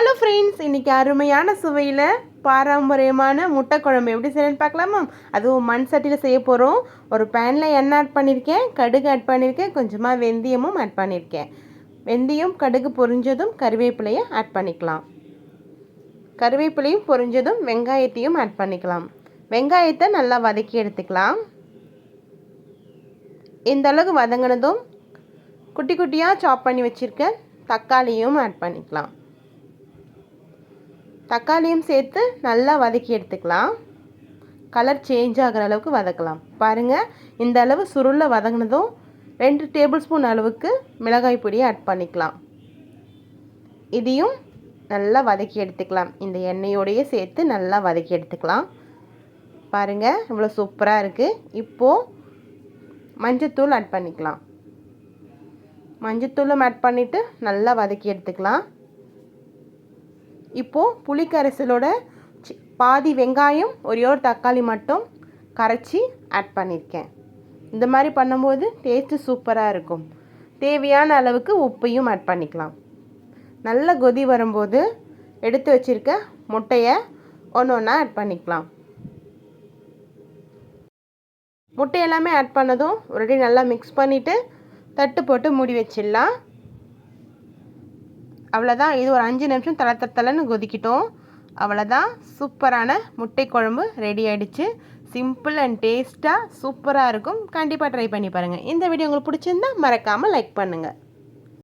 Hello friends இன்றைக்கி அருமையான சுவையில் பாரம்பரியமான முட்டை குழம்பு. எப்படி செய்யணும்னு பார்க்கலாமா? அதுவும் மண் சட்டியில் செய்ய போகிறோம் ஒரு பேனில் எண்ணெய் ஆட் பண்ணியிருக்கேன் கடுகு ஆட் பண்ணியிருக்கேன் கொஞ்சமாக வெந்தயமும் ஆட் பண்ணியிருக்கேன் வெந்தயம் கடுகு பொரிஞ்சதும் கருவேப்பிலையை ஆட் பண்ணிக்கலாம். கருவேப்பிலையும் பொரிஞ்சதும் வெங்காயத்தையும் ஆட் பண்ணிக்கலாம். வெங்காயத்தை நல்லா வதக்கி எடுத்துக்கலாம். இந்த அளவுக்கு வதங்கினதும் குட்டி குட்டியாக சாப் பண்ணி வச்சுருக்க தக்காளியும் ஆட் பண்ணிக்கலாம். தக்காளியும் சேர்த்து நல்லா வதக்கி எடுத்துக்கலாம். கலர் சேஞ்ச் ஆகிற அளவுக்கு வதக்கலாம். பாருங்கள் இந்த அளவு சுருளை வதங்கினதும் ரெண்டு டேபிள் ஸ்பூன் அளவுக்கு மிளகாய் பொடியை ஆட் பண்ணிக்கலாம். இதையும் நல்லா வதக்கி எடுத்துக்கலாம். இந்த எண்ணெயோடையே சேர்த்து நல்லா வதக்கி எடுத்துக்கலாம். பாருங்கள் இவ்வளோ சூப்பராக இருக்குது இப்போது மஞ்சத்தூள் ஆட் பண்ணிக்கலாம். மஞ்சத்தூளும் ஆட் பண்ணிவிட்டு நல்லா வதக்கி எடுத்துக்கலாம். இப்போது புளிக்கரைசலோட பாதி வெங்காயம் ஒரே ஒரு தக்காளி மட்டும் கரைச்சி ஆட் பண்ணியிருக்கேன் இந்த மாதிரி பண்ணும்போது டேஸ்ட்டு சூப்பராக இருக்கும். தேவையான அளவுக்கு உப்பையும் ஆட் பண்ணிக்கலாம். நல்ல கொதி வரும்போது எடுத்து வச்சுருக்க முட்டையை ஒன்று ஒன்றா ஆட் பண்ணிக்கலாம். முட்டை எல்லாமே ஆட் பண்ணதும் ஒரு நல்லா மிக்ஸ் பண்ணிவிட்டு தட்டு போட்டு மூடி வச்சிடலாம். அவ்வளோதான் இது ஒரு அஞ்சு நிமிஷம் தலை தத்தலைன்னு கொதிக்கிட்டோம். அவ்வளோதான் சூப்பரான முட்டை குழம்பு ரெடி ஆகிடுச்சு சிம்பிள் அண்ட் டேஸ்ட்டாக சூப்பராக இருக்கும். கண்டிப்பாக ட்ரை பண்ணி பாருங்கள் இந்த வீடியோ உங்களுக்கு பிடிச்சிருந்தா மறக்காமல் லைக் பண்ணுங்கள்